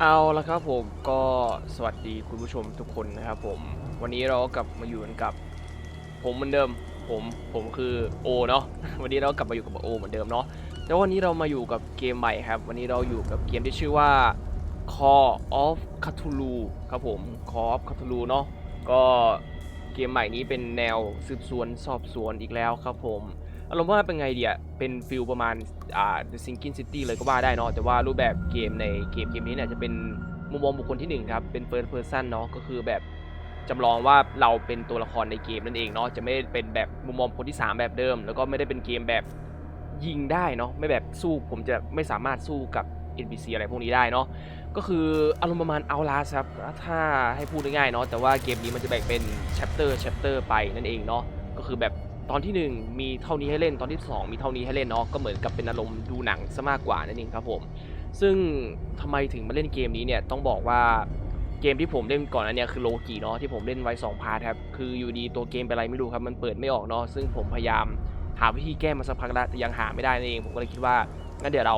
เอาละครับผมก็สวัสดีคุณผู้ชมทุกคนนะครับผม วันนี้เราก็กลับมาอยู่กันกับ ผมเหมือนเดิม ผมผมคือโอเนาะวันนี้เรากลับมาอยู่กับโอเหมือนเดิมเนาะแล้ววันนี้เรามาอยู่กับเกมใหม่ครับ วันนี้เราอยู่กับเกมที่ชื่อว่า Call of Cthulhu ครับผม Call of Cthulhu เนาะก็เกมใหม่นี้เป็นแนวสืบสวนสอบสวนอีกแล้วครับผม อารมณ์ว่าเป็นไงเดียเป็นฟิลประมาณอ่า The Sinking City เลยก็ว่าได้เนาะแต่ว่ารูปแบบเกมในเกมเกมนี้เนี่ยจะเป็นมุมมองบุคคลที่หนึ่งครับเป็น First Person เนาะก็คือแบบจำลองว่าเราเป็นตัวละครในเกมนั่นเองเนาะจะไม่ได้เป็นแบบมุมมองคนที่ 3 แบบเดิม แล้วก็ไม่ได้เป็นเกมแบบยิงได้เนาะไม่แบบสู้ผมจะไม่สามารถสู้กับ NPC อะไรพวกนี้ได้เนาะก็คืออารมณ์ประมาณ Outlast ครับถ้าให้พูดง่ายๆเนาะแต่ว่าเกมนี้มันจะแบ่งเป็น chapter chapter ไปนั่นเองเนาะก็คือแบบ ตอนที่ 1 มีเท่านี้ให้เล่นตอนที่ 2 มีเท่านี้ให้เล่นเนาะก็เหมือนกับเป็นอารมณ์ดูหนังซะมากกว่านั่นเองครับผม ซึ่งทำไมถึงมาเล่นเกมนี้เนี่ยต้องบอกว่าเกมที่ผมเล่นก่อนอันเนี้ยคือโลกีเนาะที่ผมเล่นไว้2พาร์ทครับคืออยู่ดีตัวเกมเป็นอะไรไม่รู้ครับมันเปิดไม่ออกเนาะซึ่งผมพยายามหาวิธีแก้มาสักพักแล้วแต่ยังหาไม่ได้นั่นเองผมก็เลยคิดว่างั้นเดี๋ยวเรา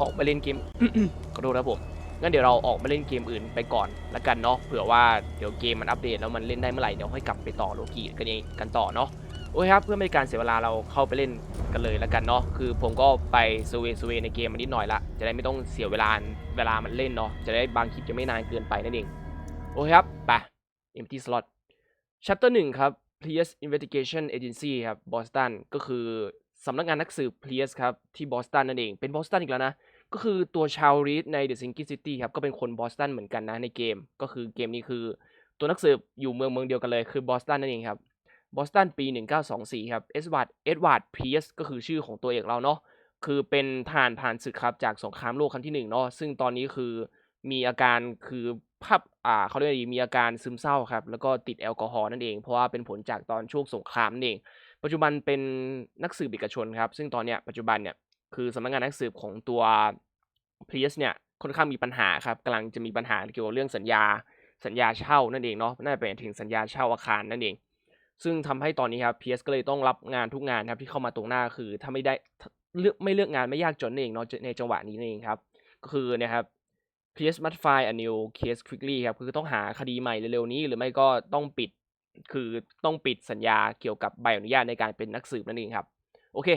ออกไปเล่นเกมขอโทษครับผม งั้นเดี๋ยวเราออกมาเล่นเกมอื่นไปก่อนละกันเนาะเผื่อว่าเดี๋ยวเกมมันอัปเดตแล้วมันเล่นได้เมื่อไหร่เดี๋ยวค่อยกลับไปต่อโลกีกันเองกันต่อเนาะโอเคครับเพื่อไม่ให้การเสียเวลาเราเข้าไปเล่นกันเลยล้วกันเนาะคือผมก็ไปสเวสเวในเกมมานิดหน่อยละจะได้ไม่ต้องเสียเวลาเวลามันเล่นเนาะจะได้บางคลิปจะไม่นานเกินไปนั่นเองโอเคครับไป empty slot chapter 1ครับ Police Investigation Agency ครับ Boston ก็คือสำนักงานนักสืบ Police ครับที่บอสตันนั่นเองเป็นบอสตันอีกแล้วนะ ก็คือตัวชาวรีดใน The Sinking City ครับ ก็เป็นคนบอสตันเหมือนกันนะในเกม ก็คือเกมนี้คือตัวนักสืบอยู่เมืองเมืองเดียวกันเลยคือบอสตันนั่นเองครับบอสตันปี 1924 ครับ เอ็ดวาร์ด เอ็ดวาร์ด พีสก็คือชื่อของตัวเอกเราเนาะ คือเป็นทหารผ่านศึกครับจากสงครามโลกครั้งที่หนึ่งเนาะ ซึ่งตอนนี้คือมีอาการคือภาพอ่าเขาเรียกว่ามีอาการซึมเศร้าครับ แล้วก็ติดแอลกอฮอล์นั่นเอง เพราะว่าเป็นผลจากตอนช่วงสงครามนั่นเอง ปัจจุบันเป็นนักสืบเอกชนครับ ซึ่งตอนเนี้ยปัจจุบันเนี่ย คือสำนักงานนักสืบของตัวพีสเนี่ยค่อนข้างมีปัญหาครับกำลังจะมีปัญหาเกี่ยวกับเรื่องสัญญาสัญญาเช่านั่นเองเนาะน่าจะเป็นถึงสัญญาเช่าอาคารนั่นเอง ซึ่งทำให้ตอนนี้ครับพีก็เลยต้องรับงานทุกงานครับที่เข้ามาตรงหน้าคือถ้าไม่ได้เลือกไม่เลือกงานไม่ยากจนนั่นเองเนาะในจังหวะนี้นั่นเองครับก็คือเนะครับ PS must find a new case quickly ครับคือต้องหาคดีใหม่เร็วๆนี้หรือไม่ก็ต้องปิดคือต้องปิดสัญญาเกี่ยวกับใบอนุญาตในการเป็นนักสืบนั่นเองครับ โอเค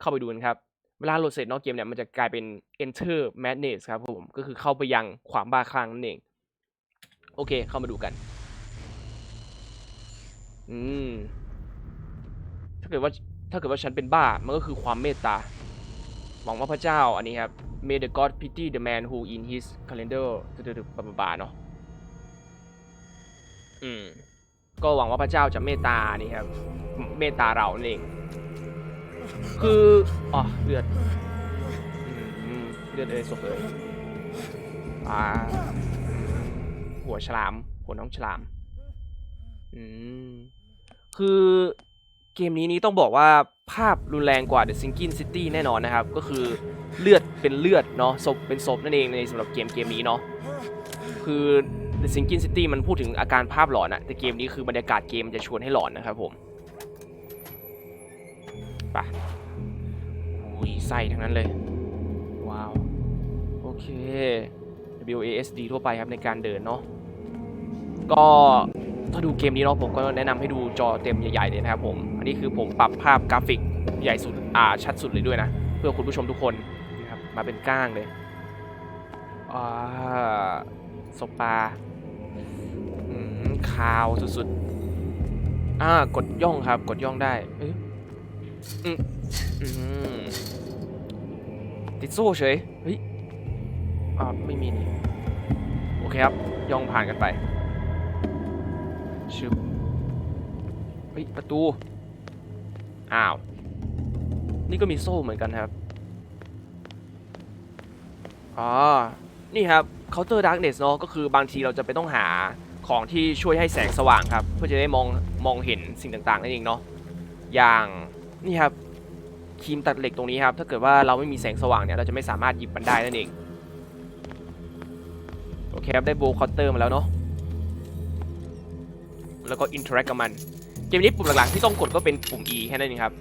เข้าไปดูกันครับ วลาโหลดเสร็จนอกเกมเนี่ยมันจะกลายเป็น enter madness ครับผม ก็คือเข้าไปยังความบ้าคลั่งนั่นเอง โอเคเข้ามาดูกัน อืม ถ้าเกิดว่าถ้าเกิดว่าฉันเป็นบ้า มันก็คือความเมตตา หวังว่าพระเจ้าอันนี้ครับ May the God pity the man who in his calendar ตึ๊ดๆๆบาๆเนาะ อืม ก็หวังว่าพระเจ้าจะเมตตานี่ครับ เมตตาเรานั่นเอง คืออ๋อเลือดอืมเลือดเอยศพเลยอ่าหัวฉลามหัวน้องฉลาม อืม คือเกมนี้นี้ต้องบอกว่าภาพรุนแรงกว่า The Sinking City แน่นอนนะครับ ก็คือเลือดเป็นเลือดเนาะศพเป็นศพนั่นเองในสำหรับเกมเกมนี้เนาะคือ The Sinking City มันพูดถึงอาการภาพหลอนอะแต่เกมนี้คือบรรยากาศเกมจะชวนให้หลอนนะครับผม ไปอุ้ยไส้ทั้งนั้นเลย ว้าว โอเค WASD ทั่วไปครับในการเดินเนาะก็ถ้าดูเกมนี้เนาะผมก็แนะนำให้ดูจอเต็มใหญ่ๆเลยนะครับผม อันนี้คือผมปรับภาพกราฟิกใหญ่สุดอ่าชัดสุดเลยด้วยนะ เพื่อคุณผู้ชมทุกคนนะครับมาเป็นก้างเลยอ่าสปาอืมคาวสุดๆ อ่ากดย่องครับ กดย่องได้เอ๊ะ ติดโซ่เฉย เฮ้ยอ่าไม่มีนี่ โอเคครับ ย่องผ่านกันไปชึบเฮ้ย ประตู อ้าว นี่ก็มีโซ่เหมือนกันครับ อ๋อ นี่ครับ Counter Darkness เนาะก็คือบางทีเราจะไปต้องหาของที่ช่วยให้แสงสว่างครับ เพื่อจะได้มองมองเห็นสิ่งต่างๆนั่นเองเนาะอย่าง นี่ครับครีมตัดเหล็กตรงนี้ครับถ้าเกิดว่าเราไม่มีแสงสว่างเนี่ยเราจะไม่สามารถหยิบมันได้นั่นเองโอเคครับได้โบว์คอตเตอร์มาแล้วเนาะแล้วก็อินเทอร์แอคกับมันเกมนี้ปุ่มหลักๆที่ต้องกดก็เป็นปุ่ม E แค่นั้นเองครับ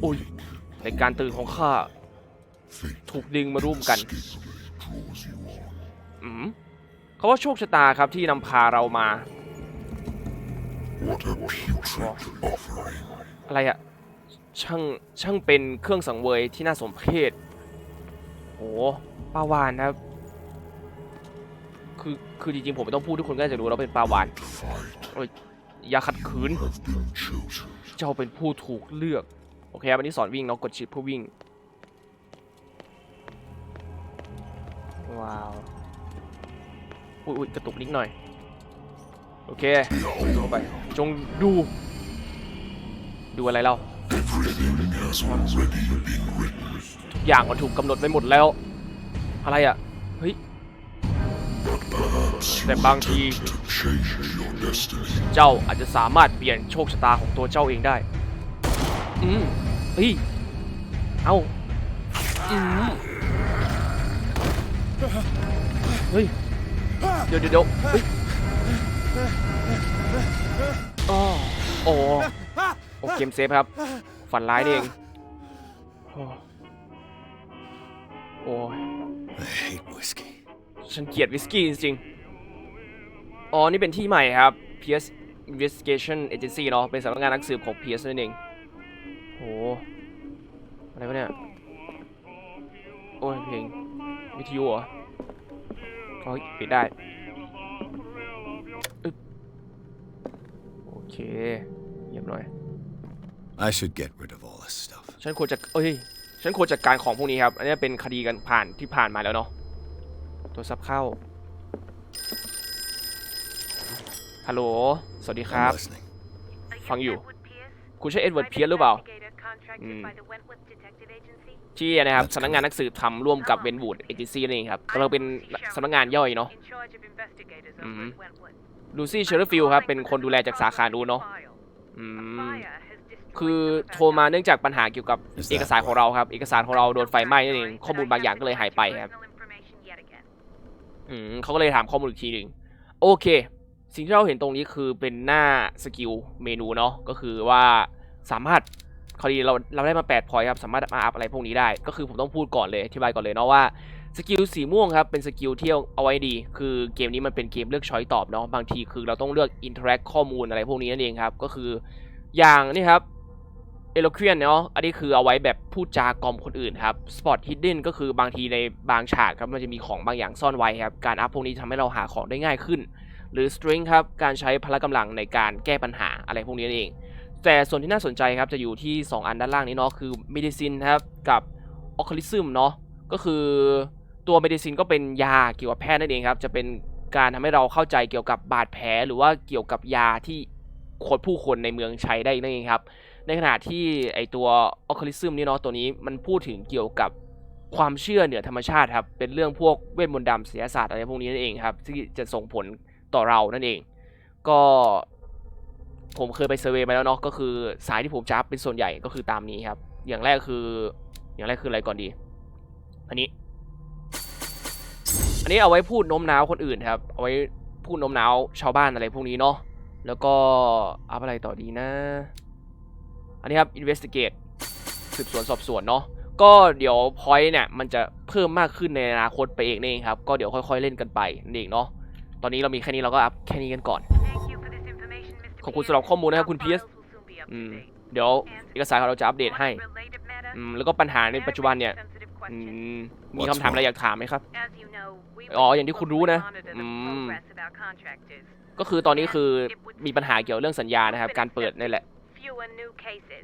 โอ้ยในการตื่นของข้าถูกดึงมาร่วมกันอืมเขาว่าโชคชะตาครับที่นำพาเรามา อะไรอะช่างช่างเป็นเครื่องสังเวยที่น่าสมเพชโอ้ปลาวานครับ คือคือจริงๆผมไม่ต้องพูดทุกคนก็จะรู้แล้วเป็นปลาวานโอ้ยอย่าขัดขืน เจ้าเป็นผู้ถูกเลือก โอเคครับอันนี้สอนวิ่งเนาะกดชิปเพื่อวิ่ง ว้าว อุ้ยอุ้ยกระตุกนิดหน่อย โอเคเข้าไป จงดู ดูอะไรเรา ทุกอย่างมันถูกกำหนดไว้หมดแล้ว อะไรอะ เฮ้ย แต่บางที เจ้าอาจจะสามารถเปลี่ยนโชคชะตาของตัวเจ้าเองได้ อืมเฮ้ย เอาอืมเฮ้ย เดี๋ยวเดี๋ยวเดี๋ยวเฮ้ย อ้อโอ้โอเกมเซฟครับ ฝันร้ายนี่เองโอ้โอ้ย I hate whiskey. ฉันเกลียดวิสกี้จริงๆ อ๋อ นี่เป็นที่ใหม่ครับ PS Investigation Agency เนาะ เป็นสำนักงานนักสืบของ PS นั่นเอง โห อะไรวะเนี่ย โอ้ยเพลงวิทยุเหรอโอ้ยปิดได้อึ๊บโอ เคเยี่ยมหน่อย I should get rid of all this stuff. ฉันควรจะเอ้ย ฉันควรจัดการของพวกนี้ครับ อันนี้เป็นคดีกันผ่านที่ผ่านมาแล้วเนาะตัวซับเข้า ฮัลโหล สวัสดีครับ I'm listening. ฟังอยู่ คุณใช่เอ็ดเวิร์ดเพียร์หรือเปล่า อืม ที่นะครับสำนักงานนักสืบทำร่วมกับเวนวูดเอเจนซี่นั่นเองครับกำลังเป็นสำนักงานย่อยเนาะ อืม ลูซี่เชอร์ฟิลครับ เป็นคนดูแลจากสาขานู้นเนาะอืมคือโทรมาเนื่องจากปัญหาเกี่ยวกับเอกสารของเราครับ เอกสารของเราโดนไฟไหม้นั่นเอง ข้อมูลบางอย่างก็เลยหายไปครับ อืมเขาก็เลยถามข้อมูลอีกทีหนึ่งโอเค สิ่งที่เราเห็นตรงนี้คือเป็นหน้าสกิลเมนูเนาะ ก็คือว่าสามารถคราวนี้เราเราได้มา8พอยต์ครับ สามารถมาอัพอะไรพวกนี้ได้ ก็คือผมต้องพูดก่อนเลยอธิบายก่อนเลยเนาะว่า สกิลสีม่วงครับเป็นสกิลที่เอาไว้ดี คือเกมนี้มันเป็นเกมเลือกช้อยตอบเนาะบางทีคือเราต้องเลือกอินเทอร์แอคข้อมูลอะไรพวกนี้นั่นเองครับ ก็คืออย่างนี่ครับเอโลเควีนเนาะอันนี้คือเอาไว้แบบพูดจากล่อมคนอื่นครับสปอตฮิดเด้นก็คือบางทีในบางฉากครับมันจะมีของบางอย่างซ่อนไว้ครับ การอัพพวกนี้ทำให้เราหาของได้ง่ายขึ้น หรือ Strength ครับการใช้พละกำลังในการแก้ปัญหาอะไรพวกนี้นั่นเอง แต่ส่วนที่น่าสนใจครับจะอยู่ที่ 2 อันด้านล่างนี้เนาะคือ m e d i c i n ครับกับ Occultism เนาะก็คือ ตัว Medicine ก็เป็นยาเกี่ยวกับแพทย์นั่นเองครับ จะเป็นการทำให้เราเข้าใจเกี่ยวกับบาดแผลหรือว่าเกี่ยวกับยาที่คนผู้คนในเมืองใช้ได้นั่นเองครับ ในขณะที่ไอตัว Occultism นี่เนาะตัวนี้มันพูดถึงเกี่ยวกับความเชื่อเหนือธรรมชาติครับ เป็นเรื่องพวกเวทมนต์ดำศิลศาสตร์อะไรพวกนี้นั่นเองครับที่จะส่งผลต่อเรานั่นเอง ก็ผมเคยไปเซอร์เวย์มาแล้วเนาะก็คือสายที่ผมจับเป็นส่วนใหญ่ก็คือตามนี้ครับ อย่างแรกคือ อย่างแรกคืออะไรก่อนดีอันนี้ อันนี้เอาไว้พูดโน้มน้าวคนอื่นครับ เอาไว้พูดโน้มน้าวชาวบ้านอะไรพวกนี้เนาะ แล้วก็อัพอะไรต่อดีนะ อันนี้ครับ investigate สืบสวนสอบสวนเนาะ ก็เดี๋ยว point เนี่ยมันจะเพิ่มมากขึ้นในอนาคตไปเองนี่เองครับ ก็เดี๋ยวค่อยๆเล่นกันไปนั่เองเนาะ ตอนนี้เรามีแค่นี้เราก็อัพแค่นี้กันก่อน ขอบคุณสำหรับข้อมูลนะครับคุณพีเอสอืม เดี๋ยวเอกสารของเราจะอัปเดตให้ อืม แล้วก็ปัญหาในปัจจุบันเนี่ย อืมมีคำถามอะไรอยากถามไหมครับ อ๋อ อย่างที่คุณรู้นะ อือืมมก็คือตอนนี้คือมีปัญหาเกี่ยวเรื่องสัญญานะครับ การเปิดนี่แหละ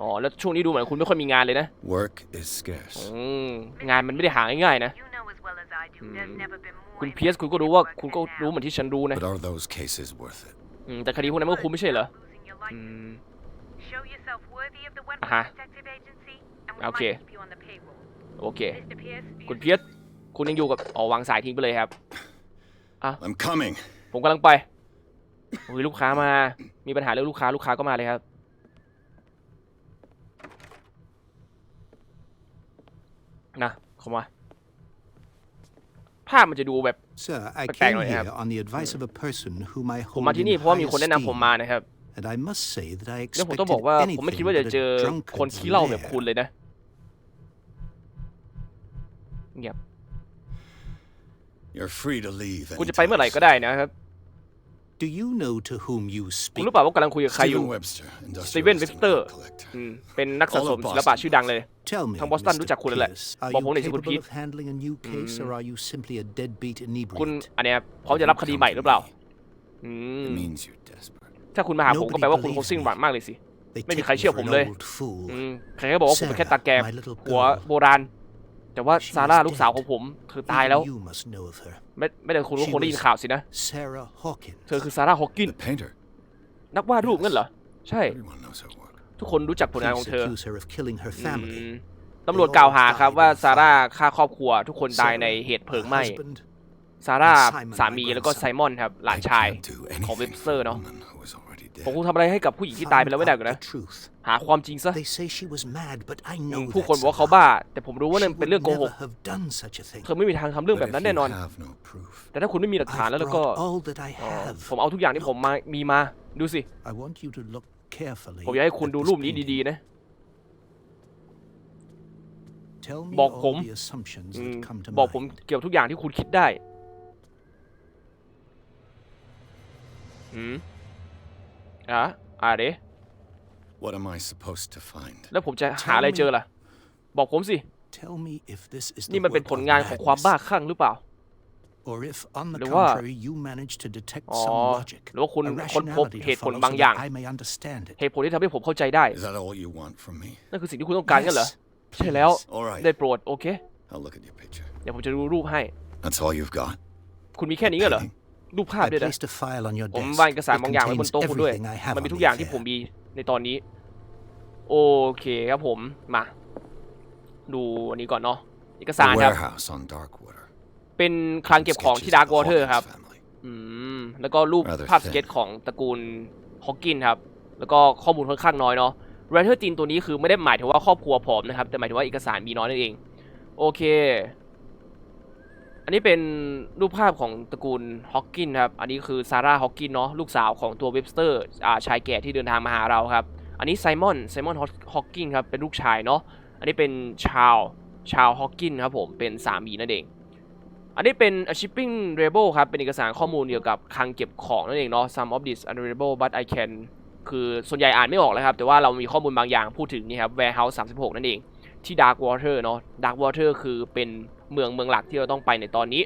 อ๋อ แล้วช่วงนี้ดูเหมือนคุณไม่ค่อยมีงานเลยนะ Work is scarce. อืมงานมันไม่ได้หาง่ายๆนะอืมคุณเพียสคุณก็รู้ว่าคุณก็รู้เหมือนที่ฉันรู้นะ But are those cases worth it? อืมแต่คดีพวกนั้นมันก็คุ้มไม่ใช่เหรอ อืม อะฮะ โอเค โอเค คุณเพียสคุณยังอยู่กับอ๋อวางสายทิ้งไปเลยครับ I'm coming. ผมกำลังไปโอ้ยลูกค้ามา มีปัญหาเรื่องลูกค้าลูกค้าก็มาเลยครับ นะเข้ามา ภาพมันจะดูแบบ Sir, I But came bang on it, here yeah. on the advice of a person whom I ผม hold มาที่ in นี่เพราะว่ามี high คนแนะนำผม esteem, มานะครับ and I must say that I แล้วผม expected ต้องบอกว่า ผมไม่คิด anything ว่าจะ but เจอ a คน drunkard's ขี้เหล้าแบบ lair. คุณเลยนะ เงียบ You're free to leave. คุณจะไปเมื่อไหร่ anytime, ก็ได้นะครับ Do you know to whom you คุณ speak? รู้เปล่าว่ากำลังคุยกับใครอยู่ Stephen Webster, สตีเวน industrialist เว and สเตอร์ art collector. เป็นนักสะสมศิลปะชื่อดังเลย Tell me, ทางบอสตัน Mr. รู้จักคุณแล้วแหละ Pierce, are บอก you ผมหน่อยสิคุณพีท capable of handling a new case, or are you simply a deadbeat คุณ inebriate? อันเนี้ยพร้อมจะรับคดีใหม่หรือเปล่าอืม It means you're desperate. ถ้าคุณมาหาผมก็ Nobody แปลว่าคุณคง believes สิ้นหวัง me. มากเลยสิ They ไม่มี take ใคร me เชื่อ for ผม an เลย old fool. อืมใครก็บอกว่าผมเป็นแค่ตาแก Sarah, my little หัว girl. โบราณ แต่ว่า She ซาร่า is ลูกสาว dead. ของผมเธอตายแล้ว Even you must know of her. ไม่ไม่ได้คุณก็ She คงได้ยิน was ข่าวสินะ Sarah Hawkins. เธอคือซาร่าฮอกกิน The painter. นักวาดรูปงั้นเหรอ ใช่ Everyone knows her work. ทุกคนรู้จักผลงานของ Police เธอ accuse her of killing her อื family. มตำรวจกล่าวหาครับว่าซาร่าฆ่าครอบครัว ทุกคนตายใน Sarah, เหตุเพลิง her ไหม้ husband, ซาร่า Simon, สามี my แล้วก็ grandson. ไซมอนครับ หลาน I ชาย can't do ของ anything เว็บสเตอร์ for a เนาะ woman who was already ผม dead. คงทำอะไรให้กับผู้หญิงที่ตายไป Find แล้วไม่ได้ out กันนะ the truth. หาความจริงซะ They say she was mad, but I อืม know ผู้คน that's บอกว่า a เขา lie. บ้า แต่ผมรู้ว่านั่น She เป็น would เรื่องโกหก never have done such a thing. เธอไม่มีทางทำเรื่อง But แบบ if นั้น you แน่นอน have no proof, แต่ถ้าคุณไม่มีหลักฐาน I've แล้วแล้วก็ brought all that I อ๋อ have. ผมเอาทุกอย่างที่ผมมามีมา ดูสิ I want you to look carefully ผมอยากให้คุณ at ดู this รูปนี้ painting. ดีๆนะ Tell me บอกผม all the assumptions อืม that come to บอกผม mind. เกี่ยวกับทุกอย่างที่คุณคิดได้ อืม อะอะเด what am I supposed to find? แล้วผมจะหาอะไรเจอล่ะ บอกผมสิ Tell me if this is นี่ the มันเป็น work ผล of งานของความบ้า madness, คลั่งหรือเปล่า or if, on the หรือว่า contrary, you manage to detect อ๋อ some logic, หรือว่าคุณ a ค้นพบ rationality เห to ตุผล follow บาง so อย่าง that I may understand it. เหตุผลที่ทำให้ผมเข้าใจได้ Is that all you want from me? นั่นคือสิ่งที่คุณต้องการกันเหรอ Yes, ใช่แล้ว All right. ได้โปรด โอเค I'll look at your picture. เดี๋ยวผมจะดูรูปให้ That's all you've got? คุณมีแค่นี้เหรอ Painting? รูปภาพ I ด้วยนะ placed a file on your ผม desk. วางเอกสาร It บางอย่างไว้บน contains โต๊ะคุณด้วย everything I have มันมี on ทุก the อย่างที่ affair. ผมมีในตอนนี้ โอเคครับผมมา ดูอันนี้ก่อนเนาะเอกสาร The ครับ warehouse on Darkwater. เป็นคลังเก็บของที่ Sketches ดา of ร์ the กวอเตอร์ Hawkins ครับ family. อืมแล้วก็รูป Rather ภาพ thin สเก็ตของตระกูลฮอกกินครับ แล้วก็ข้อมูลค่อนข้างน้อยเนาะแรนเทอร์จีนตัวนี้คือไม่ได้หมายถึงว่าครอบครัวผอมนะครับ แต่หมายถึงว่าเอกสารมีน้อยนั่นเอง โอเคอั นนี้เป็นรูปภาพของตระกูลฮอกกินครับ อันนี้คือซาร่าฮอกกินเนาะลูกสาวของตัวเว็บสเตอร์อ่าชายแก่ที่เดินทางมาหาเราครับ อันนี้ไซมอนไซมอนฮอกกินครับเป็นลูกชายเนาะ อันนี้เป็นชาวชาวฮอกกินครับผมเป็นสามีนั่นเอง อันนี้เป็น a shipping label ครับเป็นเอกสารข้อมูลเกี่ยวกับคลังเก็บของนั่นเองเนาะ some of this unreadable but I can คือส่วนใหญ่อ่านไม่ออกเลยครับ แต่ว่าเรามีข้อมูลบางอย่างพูดถึงนี่ครับ warehouse 36 นั่นเองที่ dark water เนาะ dark water คือเป็น เมืองเมืองหลักที่เราต้องไปในตอนนี้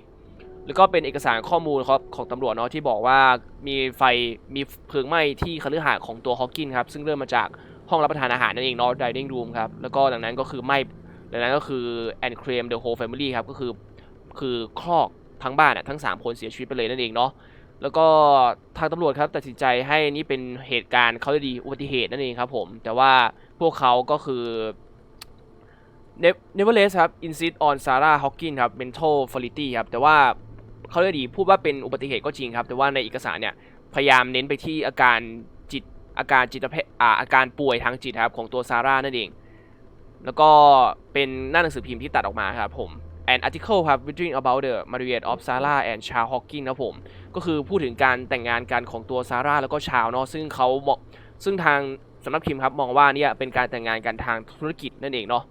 แล้วก็เป็นเอกสารข้อมูลครับของตำรวจเนาะที่บอกว่ามีไฟมีเพลิงไหม้ที่คฤหาสน์ของตัวฮอกกินครับซึ่งเริ่มมาจากห้องรับประทานอาหารนั่นเองเนาะ dining room ครับแล้วก็ดังนั้นก็คือไหม้ดังนั้นก็คือ and claim the whole family ครับก็คือคือครอกทั้งบ้านอะทั้ง 3 คนเสียชีวิตไปเลยนั่นเองเนาะแล้วก็ทางตำรวจครับตัดสินใจให้นี่เป็นเหตุการณ์เขาดีดีอุบัติเหตุนั่นเองครับผม แต่ว่าพวกเขาก็คือ Ne- nevertheless ครับ insist on Sarah Hawkins ครับ mental faculty ครับแต่ว่าเขาเรียกดีพูดว่าเป็นอุบัติเหตุก็จริงครับ แต่ว่าในเอกสารเนี่ยพยายามเน้นไปที่อาการจิตอาการจิตเภทอ่าอาการป่วยทางจิตครับของตัวซาร่านั่นเอง แล้วก็เป็นหน้าหนังสือพิมพ์ที่ตัดออกมาครับผม an article ครับ written about the marriage of Sarah and Charles Hawkins ครับผม ก็คือพูดถึงการแต่งงานกันของตัวซาร่าแล้วก็ชาวเนาะซึ่งเขาซึ่งทางสำนักพิมพ์ครับมองว่าเนี่ยเป็นการแต่งงานกันทางธุรกิจนั่นเองเนาะ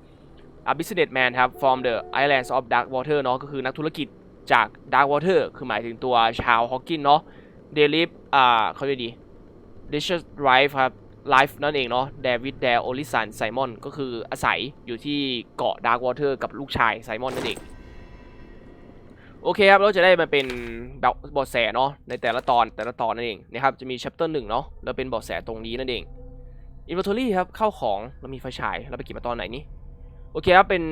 a businessman ครับ from the islands of dark water เนาะก็คือนักธุรกิจจาก dark water คือหมายถึงตัวชาวฮอกกินเนาะ they live อ่าเขาเรียกดี Richard Life ครับ Life นั่นเองเนาะ David Dare Only Son Simon ก็คืออาศัยอยู่ที่เกาะ Dark Water กับลูกชายไซมอนนั่นเองโอเคครับ เราจะได้มาเป็นแบบบาะแสเนาะในแต่ละตอนแต่ละตอนนั่นเองนะครับจะมี chapter หนึ่งเนาะแล้วเป็นบาะแสตรงนี้นั่นเอง inventory ครับเข้าของเรามีไฟฉายเราไปเก็บมาตอนไหนนี่ โอเคครับเป็น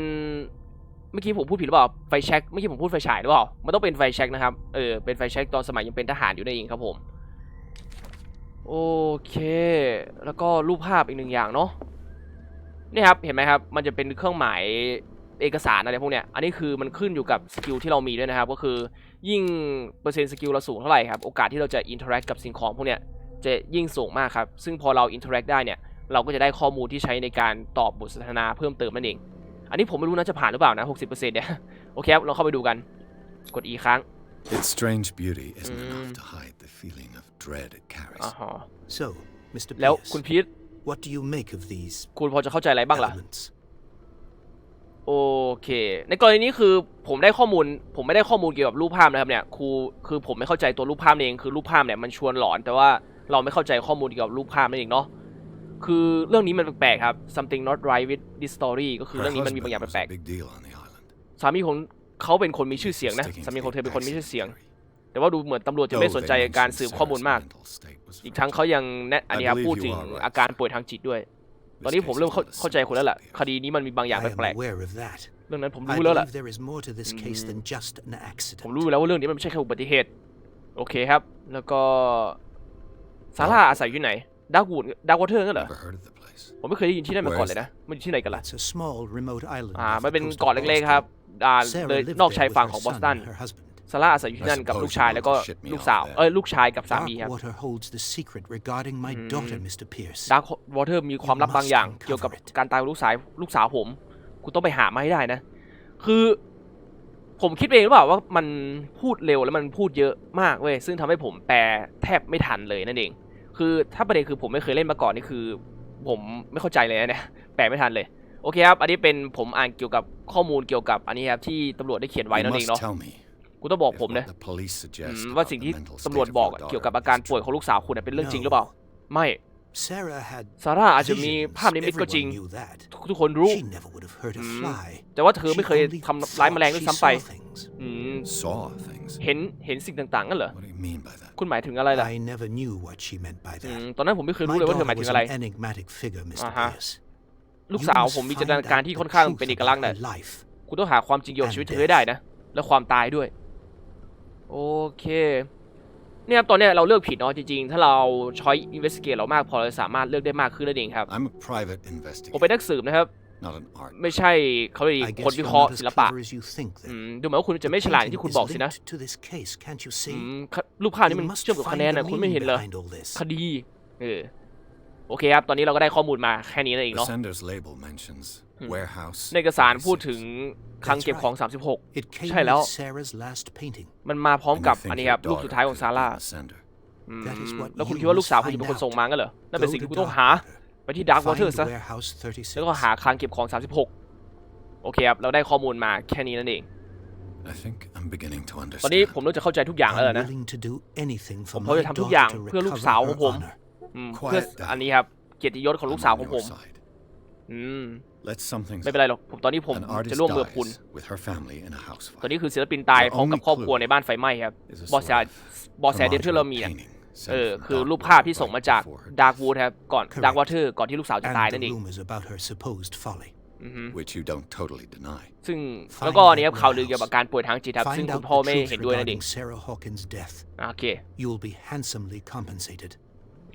เมื่อกี้ผมพูดผิดหรือเปล่าไฟแช็กเมื่อกี้ผมพูดไฟฉายหรือเปล่ามันต้องเป็นไฟแช็กนะครับเออเป็นไฟแช็กตอนสมัยยังเป็นทหารอยู่นั่นเองครับผมโอเค แล้วก็รูปภาพอีกหนึ่งอย่างเนาะนี่ครับเห็นไหมครับมันจะเป็นเครื่องหมายเอกสารอะไรพวกเนี้ยอันนี้คือมันขึ้นอยู่กับสกิลที่เรามีด้วยนะครับก็คือยิ่งเปอร์เซ็นต์สกิลเราสูงเท่าไหร่ครับโอกาสที่เราจะอินเทอร์แอคกับสิ่งของพวกเนี้ยจะยิ่งสูงมากครับซึ่งพอเราอินเทอร์แอคได้เนี่ย เราก็จะได้ข้อมูลที่ใช้ในการตอบบทสนทนาเพิ่มเติมนั่นเอง อันนี้ผมไม่รู้นะจะผ่านหรือเปล่านะ 60%เนี่ย โอเคครับเราเข้าไปดูกัน กด E ค้าง Its strange beauty isn't Mm. enough to hide the feeling of dread it carries. อ่าฮะ So, Mr. แล้ว Pierce, คุณพีท what do you make of these คุณพอจะเข้าใจอะไรบ้างล่ะ elements? โอเค ในกรณีนี้คือผมได้ข้อมูล ผมไม่ได้ข้อมูลเกี่ยวกับรูปภาพนะครับเนี่ยครูคือผมไม่เข้าใจตัวรูปภาพเอง คือรูปภาพเนี่ยมันชวนหลอน แต่ว่าเราไม่เข้าใจข้อมูลเกี่ยวกับรูปภาพนั่นเองเนาะ คือเรื่องนี้มันแปลกๆครับ something not right with this story ก็คือ Her เรื่องนี้มันมีบาง husband อย่างแปล was ก a big deal on the island. ๆสามีของเขาเป็นคนมีชื่อเสียงนะ Sticking สา to มี the ของเธอเป็นคนมีชื่อ backstory. เสียง แต่ว่าดูเหมือนตำรวจจะ Though ไม่สน they ใจการ mentioned สืบข้อมูล Sarah's มาก mental state was อีกทั้งเขายังแนะอันนี้ครับ I believe พูดถึง you are right. อาการป่วยทางจิตด้วย ตอนนี้ผมเริ่มเข้าเข้าใจคุณแล้วล่ะคดีนี้มันมีบางอย่าง I แปล am ก aware of that. ๆเรื่องนั้นผม I รู้แล้วล่ะ believe there is more to this case than just an ผม accident. รู้อยู่แล้วว่าเรื่องนี้มันไม่ใช่แค่อุบัติเหตุ โอเคครับ แล้วก็ซาร่าอาศัยอยู่ไหน ดาร์กวูดดาร์กวอเตอร์งั้นเหรอ Never heard of the place. ผมไม่เคยได้ยินที่นั่นมาก่อนเลยนะ มันอยู่ที่ไหนกันล่ะ It's a small remote island. อ่า off มัน the เป็น coast of เกาะเล็กๆครับ Boston. อ่า Sarah เลย lived นอก there ชาย with ฝั่ง her ของบอส son ตัน and her husband. ซาร่าอาศัยอยู่ที่นั่นกับ suppose ลูกชาย you แล้วก็ want to ship me ลูก off สาว there. เอ้ย ลูกชายกับสามีครับ Darkwater holds the secret regarding my daughter, Mr. Pierce. ดาร์กวอเตอร์มีความลับบางอย่าง เกี่ยวกับการตายของลูกสาวลูกสาวผม คุณต้องไปหามาให้ได้นะ คือผมคิดเองหรือเปล่าว่ามันพูดเร็วแล้วมันพูดเยอะมากเว้ยซึ่งทำให้ผมแปลแทบไม่ทันเลยนั่นเอง คือถ้าประเด็นคือผมไม่เคยเล่นมาก่อนนี่คือ ผมไม่เข้าใจเลยนะเนี่ยแปลไม่ทันเลยโอเคครับ อันนี้เป็นผมอ่านเกี่ยวกับข้อมูลเกี่ยวกับอันนี้ครับที่ตำรวจได้เขียนไว้ You นั่นเอง must เนาะ tell me กูต้องบอก if ผม what นะ the police อื suggest มว่า about สิ่ง the ที่ mental ตำรวจ state of บอก your อะเกี่ยว daughter กับอาการ is ป่วย true. ของลูกสาวคุณอะเป็นเรื่องจริงหรือเปล่า ไม่ Sarah had ซาร่าอาจจะมีภาพนิ visions. มิตก็จริง Everyone knew that. ทุกคนรู้ She never would have hurt a Mm. fly. แต่ว่าเธอไม่ She เคย only ทำร้ายแมลง thought ด้วย she ซ้ำไป saw things. อืม Saw things. เห็นเห็นสิ่งต่างๆนั่นเหรอ What do you mean by that? คุณหมายถึงอะไรล่ะ I never knew what she meant by อื that. มตอนนั้นผมไม่เคยรู้ My เลยว่าเธอห daughter มายถึง was อะไร an enigmatic figure, Mr. Uh-huh. Pierce. ลูก You สาว must ผมมี find จินตนาการ out ที่ the ค่อนข้าง truth เป็นเอก about ลักษณ์นะ her life. คุณต้องหาความจริงเกี่ยวกับ And ชีวิตเธอให้ได้นะ และความตายด้วย โอเค เนี่ยครับตอนเนี้ยเราเลือกผิดเนาะจริงๆ ถ้าเราช้อยอินเวส i เกตเรามากพอเราสามารถเลือกได้มากขึ้นนั่นเองครับ I'm a private ผมเป็น investigator, นักสืบนะครับ not an art. ไม่ใช่เขาเรียก I คน guess วิ you're เคราะห์ not ศิ as ลปะ clever as you think อื then. มดูเหมือนว่าคุณจะไม่ฉลาดอย่าง The ที่คุณ painting บอกสินะ is linked to this case, can't you อื see? มครูปภาพนี้ You มัน must เชื่อมกับคะ find แนน the นะคุณไม่ meaning เห็นเหรอ behind all this. คดีเออโอเคครับ ตอนนี้เราก็ได้ข้อมูลมาแค่นี้นั่นเอง The เนาะ sender's label mentions warehouse. ในเอกสารพูดถึง 36. คลังเก็บของ It came ใช่แล้ว with Sarah's last painting. 36มันมาพร้อม And กับ you think อันนี้ your ครับรูป daughter สุดท้ายของ could ซา have ร่า been the sender. อืม That is what แล้วคุณ you คิดว่าลูก must สาวคุณจะ find เป็นคน out. ส่งมางั้นเหรอ นั่นเป็น Go สิ่งที่ to คุณต้องหา Darkwater. ไป ที่ดาร์กวอเตอร์ Find ซะ warehouse 36. แล้วก็หาคลังเก็บของ 36 โอเคครับ เราได้ข้อมูลมาแค่นี้นั่นเอง I think I'm beginning to ตอนนี้ understand. ผมเริ่มจะเข้าใจทุกอย่างแล้ว I'm นะ willing to do anything ผ for มพร้อม my จะทำทุก daughter อย่าง to เพื่อลูก recover สาวของ her ผม honor. อืม Quiet เพื่อ down. อันนี้ครับ เกียรติยศของลูก I'm สาว on ของ your ผม side. อืม Let something ไม่เป็นไรหรอกผมตอนนี้ผม An จะ artist ร่วมมือกับคุณ dies with her family in a house ตอน fire. นี้คือศิลปินตายพร้อมกับครอบครัวในบ้านไฟไหม้ครับ Is a บอสแส sort of บอสแสเดียวที่เรามี collateral อะ painting เออ sent from คือ Dark รูปภาพที่ส่งมาจาก before her ดาร์ก death, วูดครับก่อน Correct. ดาร์กวอเตอร์ก่อนที่ลูกสาวจะตาย And นั่น the เอง rumors about her supposed folly. อือฮึ which you don't totally deny. ซึ่ง Find แล้วก็อันนี้ครับ that ข่าวลือ warehouse. เกี่ยวกับการป่วยทางจิตครับซึ่ง Find คุณ out พ่อ the ไม่ truth เห็นด้วยนั่นเอง regarding Sarah Hawkins' death. อะโอเค You'll be handsomely compensated.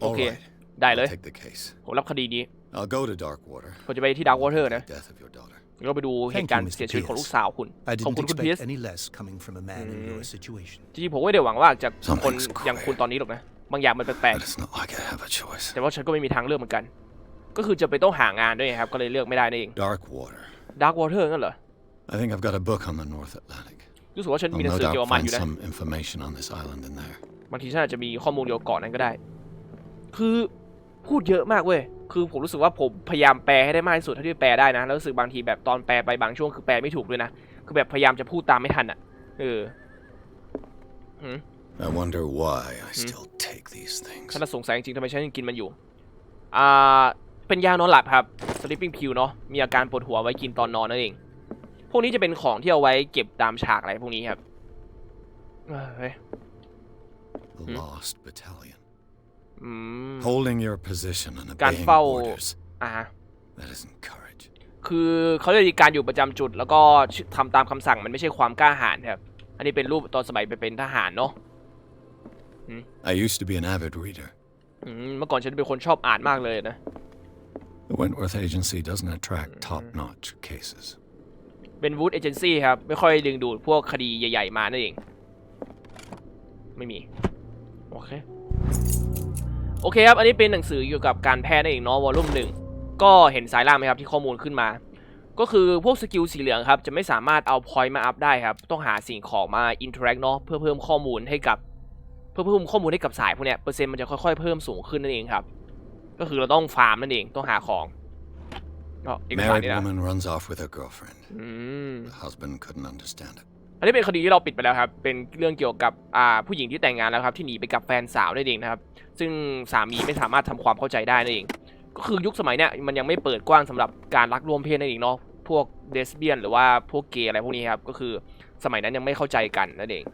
All Okay. right, ได้ I'll เลย take the case. ผมรับคดีนี้ I'll go to Darkwater. ผมจะไปที่ดาร์กวอเตอร์ The นะ death of your daughter. แล้วก็ไปดูเหตุการณ์ Thank you, Mr. เสียชีวิตของลูก Pierce. สาวคุณ I ขอบ didn't คุณคุณพี expect ส any less coming from a man in your situation. จริงๆผมก็ไม่ได้หวังว่าจากคน Something's อย่างคุณตอนนี้หรอกนะ บางอย่างมันแปลก But it's not like I have a choice. ๆแต่ว่าฉันก็ไม่มีทางเลือกเหมือนกัน ก็คือจะไปต้องหางานด้วยไงครับ ก็เลยเลือกไม่ได้นั่นเอง Darkwater. ดาร์กวอเตอร์งั้นเหรอ I think I've got a book on the North Atlantic. รู้สึกว่าฉัน I'll มีหนัง no สือเกี่ยวกับ doubt มันอ find ยู่นะ some information on this island in there. บางทีฉันอาจจะมีข้อมูลเกี่ยวกับเกาะนั้นก็ได้ คือ พูดเยอะมากเว้ย คือผมรู้สึกว่าผมพยายามแปลให้ได้มากที่สุดเท่าที่แปลได้นะ แล้วรู้สึกบางทีแบบตอนแปลไปบางช่วงคือแปลไม่ถูกด้วยนะ คือแบบพยายามจะพูดตามไม่ทันอะ เออ I wonder why I still take these things. ฉันน่ะสงสัยจริงๆทำไมฉันยังกินมันอยู่ อ่า เป็นยานอนหลับครับ sleeping pill เนาะ มีอาการปวดหัวไว้กินตอนนอนนั่นเอง พวกนี้จะเป็นของที่เอาไว้เก็บตามฉากอะไรพวกนี้ครับเฮ้ย The Lost Battalion. อืม Holding your position and การ obeying เฝ้า orders. อ่า That isn't courage. คือเขาจะมีการอยู่ประจำจุด แล้วก็ทำตามคำสั่งมันไม่ใช่ความกล้าหาญครับ อันนี้เป็นรูปตอนสมัยไปเป็นทหารเนาะ I used to be an avid reader. อืมเมื่อก่อนฉันเป็นคนชอบอ่านมากเลยนะ The Wentworth Agency doesn't attract top-notch cases. เป็นวูดเอเจนซี่ครับ ไม่ค่อยดึงดูดพวกคดีใหญ่ ๆ มานั่นเอง ไม่มี โอเค โอเคครับ อันนี้เป็นหนังสือเกี่ยวกับการแพทย์นั่นเองเนาะวอลลุ่มหนึ่งก็เห็นสายล่างไหมครับที่ข้อมูลขึ้นมา ก็คือพวกสกิลสีเหลืองครับจะไม่สามารถเอาพอยต์มาอัพได้ครับ ต้องหาสิ่งของมาอินเทอร์แอคเนาะเพื่อเพิ่มข้อมูลให้กับเพื่อเพิ่มข้อมูลให้กับสายพวกเนี้ยเปอร์เซ็นต์มันจะค่อยๆเพิ่มสูงขึ้นนั่นเองครับ ก็คือเราต้องฟาร์มนั่นเองต้องหาของอ๋อเอกสาร Married นี่นะ woman runs off with her girlfriend. อืม The husband couldn't understand it. อันนี้เป็นคดีที่เราปิดไปแล้วครับ เป็นเรื่องเกี่ยวกับอ่าผู้หญิงที่แต่งงานแล้วครับที่หนีไปกับแฟนสาวนั่นเองนะครับ ซึ่งสามีไม่สามารถทำความเข้าใจได้นั่นเอง ก็คือยุคสมัยเนี้ยมันยังไม่เปิดกว้างสำหรับการรักร่วมเพศนั่นเองเนาะ พวกเดสเบียนหรือว่าพวกเกย์อะไรพวกนี้ครับ ก็คือสมัยนั้นยังไม่เข้าใจกันนั่นเอง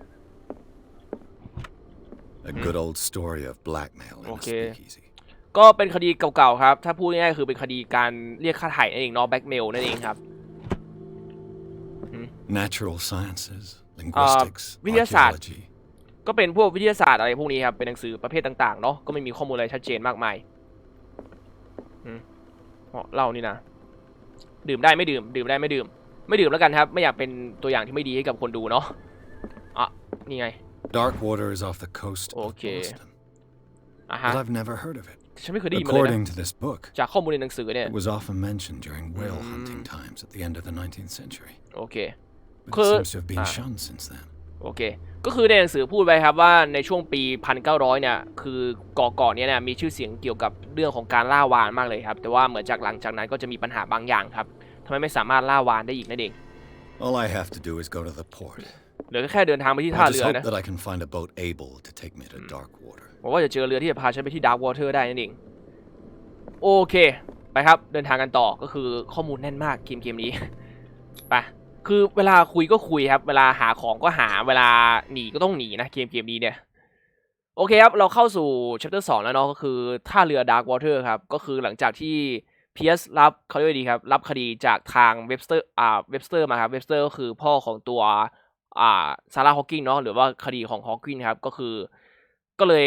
A good old story of blackmail in Okay. a speakeasy. ก็เป็นคดีเก่าๆครับ ถ้าพูดง่ายๆคือเป็นคดีการเรียกค่าไถ่นั่นเองเนาะแบ็กเมลนั่นเองครับ Natural sciences, linguistics, วิทยาศาสตร์ archaeology. ก็เป็นพวกวิทยาศาสตร์อะไรพวกนี้ครับ เป็นหนังสือประเภทต่างๆ เนาะก็ไม่มีข้อมูลอะไรชัดเจนมากมายอืมเพราะเรานี่นะ ดื่มได้ไม่ดื่ม ดื่มได้ไม่ดื่ม ไม่ดื่มแล้วกันครับ ไม่อยากเป็นตัวอย่างที่ไม่ดีให้กับคนดูเนาะอะนี่ไง Dark water is off the coast Okay. of Boston. อะฮะ But I've never heard of it. ฉันไม่เคยได้ยินมาเลยนะ According to this book, จากข้อมูลในหนังสือเนี่ย it was often mentioned during whale Mm. hunting times at the end of the 19th century. โอเค But Could- it seems to have been ah. shunned since then. โอเค ก็คือในหนังสือพูดไว้ครับว่าในช่วงปี 1900 เนี่ย คือเกาะเกาะเนี้ยเนี่ยมีชื่อเสียงเกี่ยวกับเรื่องของการล่าวานมากเลยครับ แต่ว่าเหมือนจากหลังจากนั้นก็จะมีปัญหาบางอย่างครับทำไมไม่สามารถล่าวานได้อีกนั่นเอง All I have to do is go to the port. เหลือแค่เดินทางไปที่ท่า I เรื just อ hope นะ that I can find a boat able to take me to dark water. ผมว่าจะเจอเรือที่จะพาฉันไปที่ดาร์กวอเตอร์ได้นั่นเอง โอเค ไปครับ เดินทางกันต่อก็คือข้อมูลแน่นมากเกมเกมนี้ ไป คือเวลาคุยก็คุยครับ เวลาหาของก็หาเวลาหนีก็ต้องหนีนะเกมเกมนี้เนี่ยโอเคครับ เราเข้าสู่ chapter 2 แล้วเนาะก็คือท่าเรือ Dark Water ครับ ก็คือหลังจากที่เพียสรับเขาเรียกว่าดีครับ รับคดีจากทางเว็บสเตอร์อ่าเว็บสเตอร์มาครับเว็บสเตอร์ก็คือพ่อของตัวอ่าซาร่าฮอว์กิงเนาะหรือว่าคดีของฮอว์กิงครับ ก็คือ ก็เลย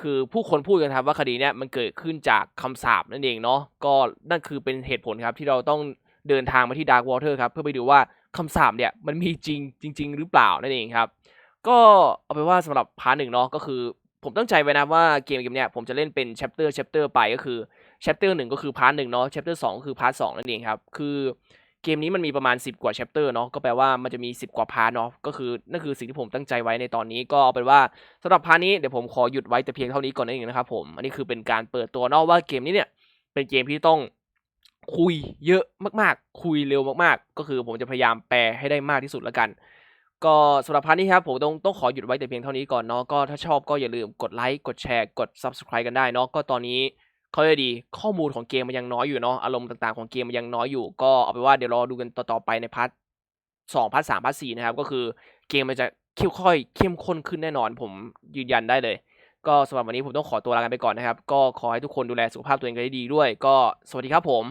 คือผู้คนพูดกันครับว่าคดีเนี้ยมันเกิดขึ้นจากคำสาปนั่นเองเนาะก็นั่นคือเป็นเหตุผลครับที่เราต้องเดินทางมาที่ Dark Water ครับ เพื่อไปดูว่า คำสาปเนี่ยมันมีจริงจริง ๆ หรือเปล่านั่นเองครับ ก็เอาไปนว่าสำหรับพาร์ทหนึ่งเนาะก็คือ ผมตั้งใจไว้นะว่าเกมเกมเนี้ยผมจะเล่นเป็น chapter chapter ไปก็คือ chapter หนึ่งก็คือพาร์ทหนึ่งเนาะ chapter สองก็คือพาร์ทสองนั่นเองครับคือเกมนี้มันมีประมาณ 10 กว่า chapter เนาะก็แปลว่ามันจะมี 10 กว่าพาร์ทเนาะก็คือนั่นคือสิ่งที่ผมตั้งใจไว้ในตอนนี้ก็เอาเป็นว่าสำหรับพาร์ทนี้เดี๋ยวผมขอหยุดไว้แต่เพียงเท่านี้ก่อนนั่นเองนะครับผมอันนี้คือเป็นการเปิดตัวเนาะว่าเกมนี้เนี่ยเป็นเกมที่ต้อง คุยเยอะมากๆ คุยเร็วมากๆ ก็คือผมจะพยายามแปลให้ได้มากที่สุดแล้วกัน ก็สำหรับพาร์ทนี้ครับผมต้องต้องขอหยุดไว้แต่เพียงเท่านี้ก่อนเนาะก็ถ้าชอบก็อย่าลืมกดไลค์กดแชร์กด subscribe กันได้เนาะก็ตอนนี้เขาจะดีข้อมูลของเกมมันยังน้อยอยู่เนาะอารมณ์ต่างๆของเกมมันยังน้อยอยู่ ก็เอาไปว่าเดี๋ยวรอดูกันต่อๆไปในพาร์ทสองพาร์ทสามพาร์ทสี่นะครับก็คือเกมมันจะค่อยๆเข้มข้นขึ้นแน่นอน ผมยืนยันได้เลยก็สำหรับวันนี้ผมต้องขอตัวลากันไปก่อนนะครับ ก็ขอให้ทุกคนดูแลสุขภาพตัวเองกันให้ดีด้วย ก็สวัสดีครับผม